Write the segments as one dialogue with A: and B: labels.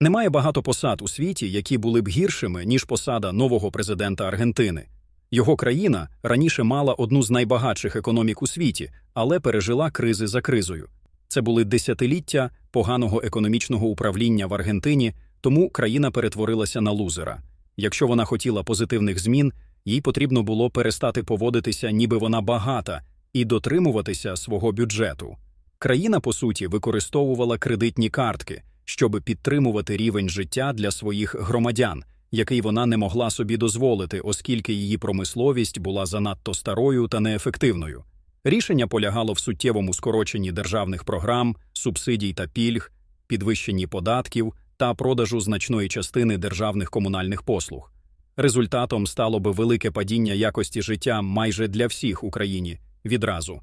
A: Немає багато посад у світі, які були б гіршими, ніж посада нового президента Аргентини. Його країна раніше мала одну з найбагатших економік у світі, але пережила кризи за кризою. Це були десятиліття поганого економічного управління в Аргентині, тому країна перетворилася на лузера. Якщо вона хотіла позитивних змін, їй потрібно було перестати поводитися, ніби вона багата, і дотримуватися свого бюджету. Країна, по суті, використовувала кредитні картки, щоб підтримувати рівень життя для своїх громадян, який вона не могла собі дозволити, оскільки її промисловість була занадто старою та неефективною. Рішення полягало в суттєвому скороченні державних програм, субсидій та пільг, підвищенні податків та продажу значної частини державних комунальних послуг. Результатом стало би велике падіння якості життя майже для всіх Україні відразу.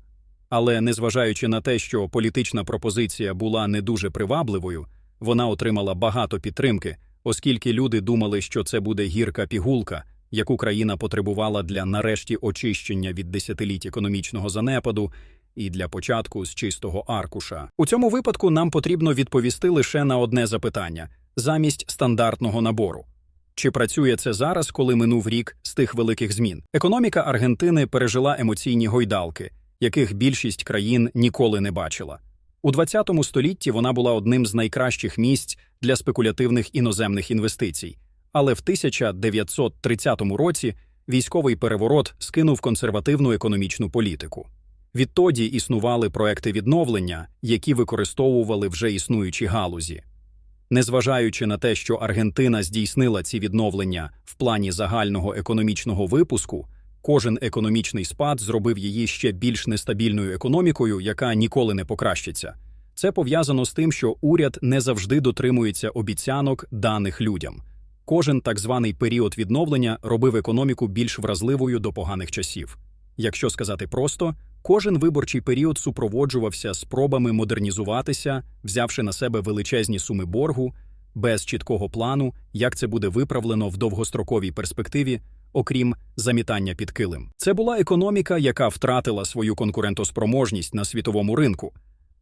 A: Але незважаючи на те, що політична пропозиція була не дуже привабливою, вона отримала багато підтримки, оскільки люди думали, що це буде гірка пігулка, яку країна потребувала для нарешті очищення від десятиліть економічного занепаду і для початку з чистого аркуша. У цьому випадку нам потрібно відповісти лише на одне запитання замість стандартного набору. Чи працює це зараз, коли минув рік з тих великих змін? Економіка Аргентини пережила емоційні гойдалки, яких більшість країн ніколи не бачила. У 20 столітті вона була одним з найкращих місць для спекулятивних іноземних інвестицій. Але в 1930 році військовий переворот скинув консервативну економічну політику. Відтоді існували проекти відновлення, які використовували вже існуючі галузі. Незважаючи на те, що Аргентина здійснила ці відновлення в плані загального економічного випуску, кожен економічний спад зробив її ще більш нестабільною економікою, яка ніколи не покращиться. Це пов'язано з тим, що уряд не завжди дотримується обіцянок даних людям. Кожен так званий період відновлення робив економіку більш вразливою до поганих часів. Якщо сказати просто, кожен виборчий період супроводжувався спробами модернізуватися, взявши на себе величезні суми боргу, без чіткого плану, як це буде виправлено в довгостроковій перспективі, окрім замітання під килим. Це була економіка, яка втратила свою конкурентоспроможність на світовому ринку,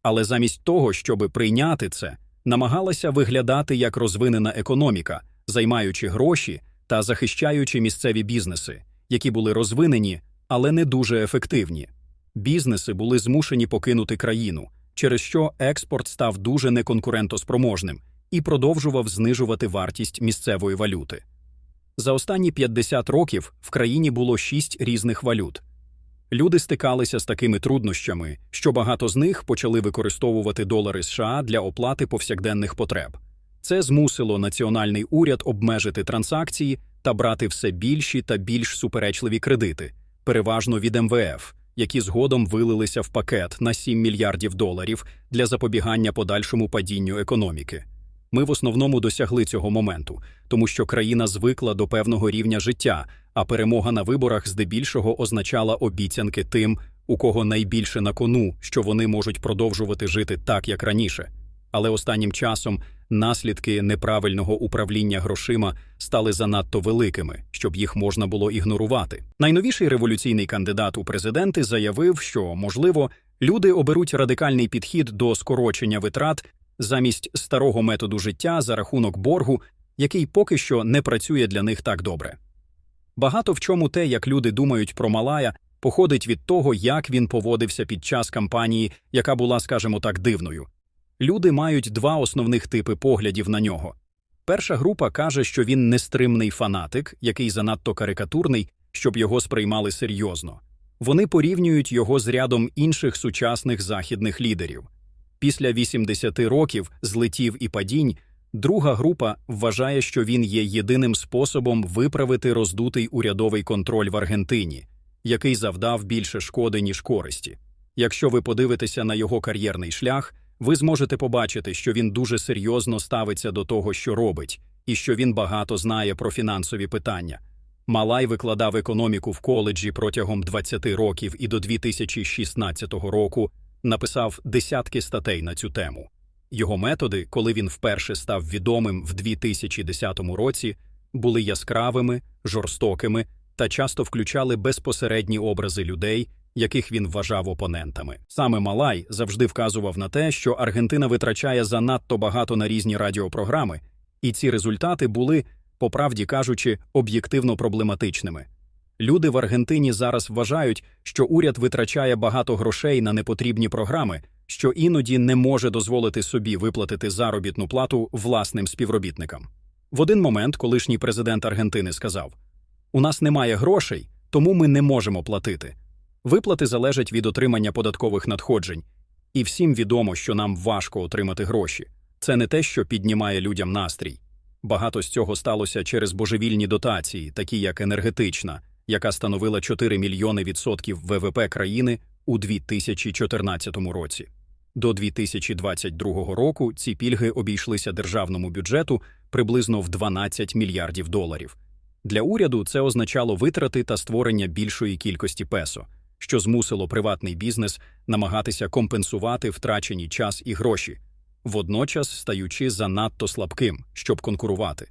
A: але замість того, щоби прийняти це, намагалася виглядати як розвинена економіка, займаючи гроші та захищаючи місцеві бізнеси, які були розвинені, але не дуже ефективні. Бізнеси були змушені покинути країну, через що експорт став дуже неконкурентоспроможним і продовжував знижувати вартість місцевої валюти. За останні 50 років в країні було шість різних валют. Люди стикалися з такими труднощами, що багато з них почали використовувати долари США для оплати повсякденних потреб. Це змусило національний уряд обмежити транзакції та брати все більші та більш суперечливі кредити, переважно від МВФ, які згодом вилилися в пакет на 7 мільярдів доларів для запобігання подальшому падінню економіки. Ми в основному досягли цього моменту, тому що країна звикла до певного рівня життя, а перемога на виборах здебільшого означала обіцянки тим, у кого найбільше на кону, що вони можуть продовжувати жити так, як раніше. Але останнім часом наслідки неправильного управління грошима стали занадто великими, щоб їх можна було ігнорувати. Найновіший революційний кандидат у президенти заявив, що, можливо, люди оберуть радикальний підхід до скорочення витрат замість старого методу життя за рахунок боргу, який поки що не працює для них так добре. Багато в чому те, як люди думають про Малая, походить від того, як він поводився під час кампанії, яка була, скажімо так, дивною. Люди мають два основних типи поглядів на нього. Перша група каже, що він нестримний фанатик, який занадто карикатурний, щоб його сприймали серйозно. Вони порівнюють його з рядом інших сучасних західних лідерів. Після 80 років злетів і падінь, друга група вважає, що він є єдиним способом виправити роздутий урядовий контроль в Аргентині, який завдав більше шкоди, ніж користі. Якщо ви подивитеся на його кар'єрний шлях, ви зможете побачити, що він дуже серйозно ставиться до того, що робить, і що він багато знає про фінансові питання. Малай викладав економіку в коледжі протягом 20 років і до 2016 року написав десятки статей на цю тему. Його методи, коли він вперше став відомим в 2010 році, були яскравими, жорстокими та часто включали безпосередні образи людей, яких він вважав опонентами. Саме Малай завжди вказував на те, що Аргентина витрачає занадто багато на різні радіопрограми І ці результати були, по правді кажучи, об'єктивно проблематичними. Люди в Аргентині зараз вважають, що уряд витрачає багато грошей на непотрібні програми, що іноді не може дозволити собі виплатити заробітну плату власним співробітникам. В один момент колишній президент Аргентини сказав: У нас немає грошей, тому ми не можемо платити. Виплати залежать від отримання податкових надходжень, і всім відомо, що нам важко отримати гроші. Це не те, що піднімає людям настрій. Багато з цього сталося через божевільні дотації, такі як енергетична, яка становила 4 мільйони відсотків ВВП країни у 2014 році. До 2022 року ці пільги обійшлися державному бюджету приблизно в 12 мільярдів доларів. Для уряду це означало витрати та створення більшої кількості песо, що змусило приватний бізнес намагатися компенсувати втрачені час і гроші, водночас стаючи занадто слабким, щоб конкурувати.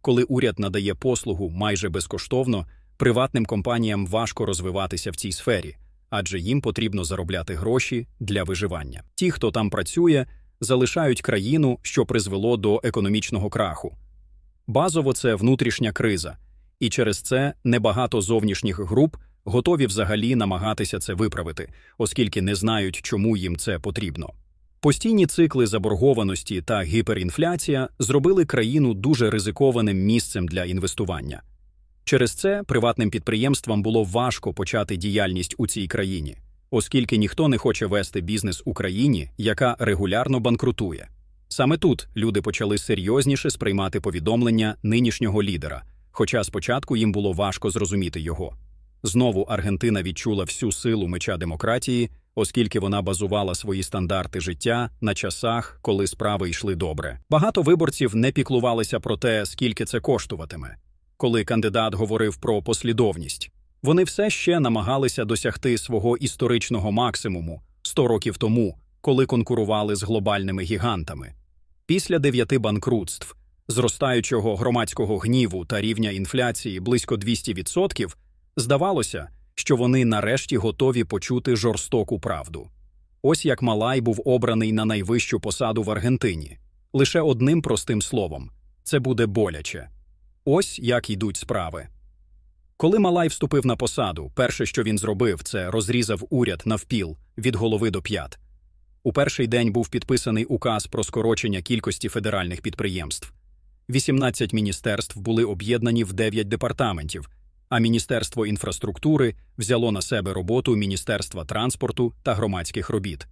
A: Коли уряд надає послугу майже безкоштовно, приватним компаніям важко розвиватися в цій сфері, адже їм потрібно заробляти гроші для виживання. Ті, хто там працює, залишають країну, що призвело до економічного краху. Базово це внутрішня криза, і через це небагато зовнішніх груп готові взагалі намагатися це виправити, оскільки не знають, чому їм це потрібно. Постійні цикли заборгованості та гіперінфляція зробили країну дуже ризикованим місцем для інвестування. Через це приватним підприємствам було важко почати діяльність у цій країні, оскільки ніхто не хоче вести бізнес у країні, яка регулярно банкрутує. Саме тут люди почали серйозніше сприймати повідомлення нинішнього лідера, хоча спочатку їм було важко зрозуміти його. Знову Аргентина відчула всю силу меча демократії, оскільки вона базувала свої стандарти життя на часах, коли справи йшли добре. Багато виборців не піклувалися про те, скільки це коштуватиме. Коли кандидат говорив про послідовність, вони все ще намагалися досягти свого історичного максимуму 100 років тому, коли конкурували з глобальними гігантами. Після дев'яти банкрутств, зростаючого громадського гніву та рівня інфляції близько 200%, здавалося, що вони нарешті готові почути жорстоку правду. Ось як Малай був обраний на найвищу посаду в Аргентині. Лише одним простим словом це буде боляче. Ось як йдуть справи. Коли Малай вступив на посаду, перше, що він зробив, це розрізав уряд навпіл від голови до п'ят. У перший день був підписаний указ про скорочення кількості федеральних підприємств. 18 міністерств були об'єднані в 9 департаментів, а Міністерство інфраструктури взяло на себе роботу Міністерства транспорту та громадських робіт.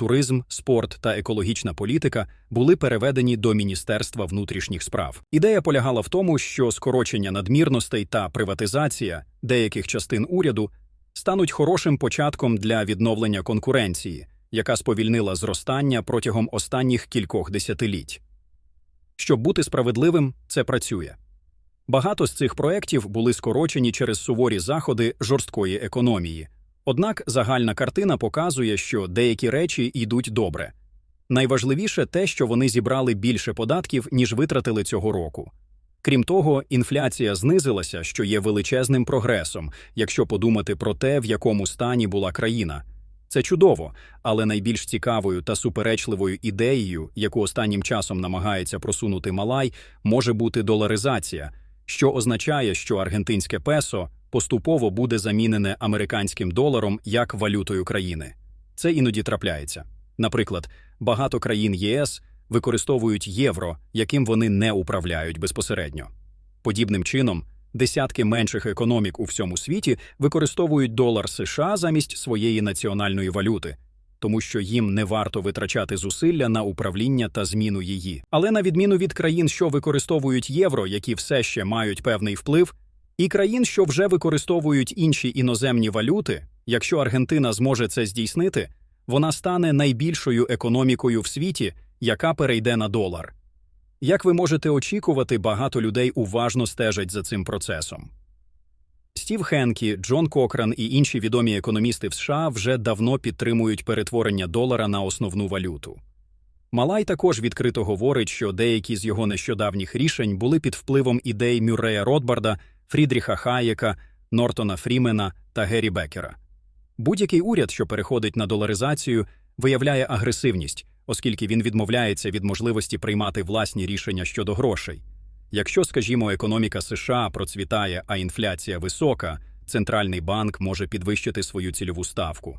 A: Туризм, спорт та екологічна політика були переведені до Міністерства внутрішніх справ. Ідея полягала в тому, що скорочення надмірностей та приватизація деяких частин уряду стануть хорошим початком для відновлення конкуренції, яка сповільнила зростання протягом останніх кількох десятиліть. Щоб бути справедливим, це працює. Багато з цих проєктів були скорочені через суворі заходи жорсткої економії. Однак загальна картина показує, що деякі речі йдуть добре. Найважливіше те, що вони зібрали більше податків, ніж витратили цього року. Крім того, інфляція знизилася, що є величезним прогресом, якщо подумати про те, в якому стані була країна. Це чудово, але найбільш цікавою та суперечливою ідеєю, яку останнім часом намагається просунути Малай, може бути доларизація, що означає, що аргентинське песо поступово буде замінене американським доларом як валютою країни. Це іноді трапляється. Наприклад, багато країн ЄС використовують євро, яким вони не управляють безпосередньо. Подібним чином, десятки менших економік у всьому світі використовують долар США замість своєї національної валюти, тому що їм не варто витрачати зусилля на управління та зміну її. Але на відміну від країн, що використовують євро, які все ще мають певний вплив, і країн, що вже використовують інші іноземні валюти, якщо Аргентина зможе це здійснити, вона стане найбільшою економікою в світі, яка перейде на долар. Як ви можете очікувати, багато людей уважно стежать за цим процесом. Стів Хенкі, Джон Кокран і інші відомі економісти в США вже давно підтримують перетворення долара на основну валюту. Малай також відкрито говорить, що деякі з його нещодавніх рішень були під впливом ідей Мюррея Ротбарда, Фрідріха Хаєка, Нортона Фрімена та Геррі Бекера. Будь-який уряд, що переходить на доларизацію, виявляє агресивність, оскільки він відмовляється від можливості приймати власні рішення щодо грошей. Якщо, скажімо, економіка США процвітає, а інфляція висока, центральний банк може підвищити свою цільову ставку.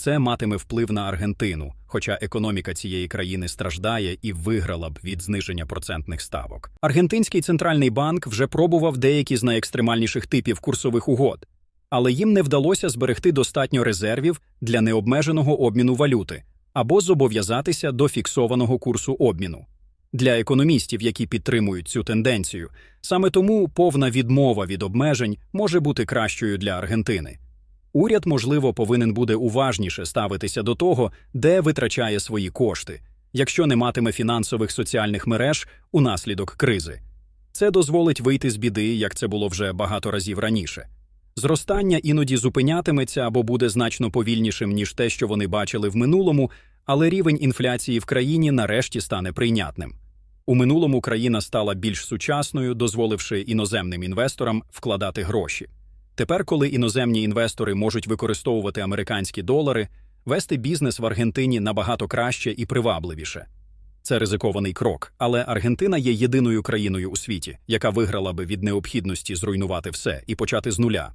A: Це матиме вплив на Аргентину, хоча економіка цієї країни страждає і виграла б від зниження процентних ставок. Аргентинський центральний банк вже пробував деякі з найекстремальніших типів курсових угод, але їм не вдалося зберегти достатньо резервів для необмеженого обміну валюти або зобов'язатися до фіксованого курсу обміну. Для економістів, які підтримують цю тенденцію, саме тому повна відмова від обмежень може бути кращою для Аргентини. Уряд, можливо, повинен буде уважніше ставитися до того, де витрачає свої кошти, якщо не матиме фінансових соціальних мереж унаслідок кризи. Це дозволить вийти з біди, як це було вже багато разів раніше. Зростання іноді зупинятиметься або буде значно повільнішим, ніж те, що вони бачили в минулому, але рівень інфляції в країні нарешті стане прийнятним. У минулому країна стала більш сучасною, дозволивши іноземним інвесторам вкладати гроші. Тепер, коли іноземні інвестори можуть використовувати американські долари, вести бізнес в Аргентині набагато краще і привабливіше. Це ризикований крок, але Аргентина є єдиною країною у світі, яка виграла би від необхідності зруйнувати все і почати з нуля.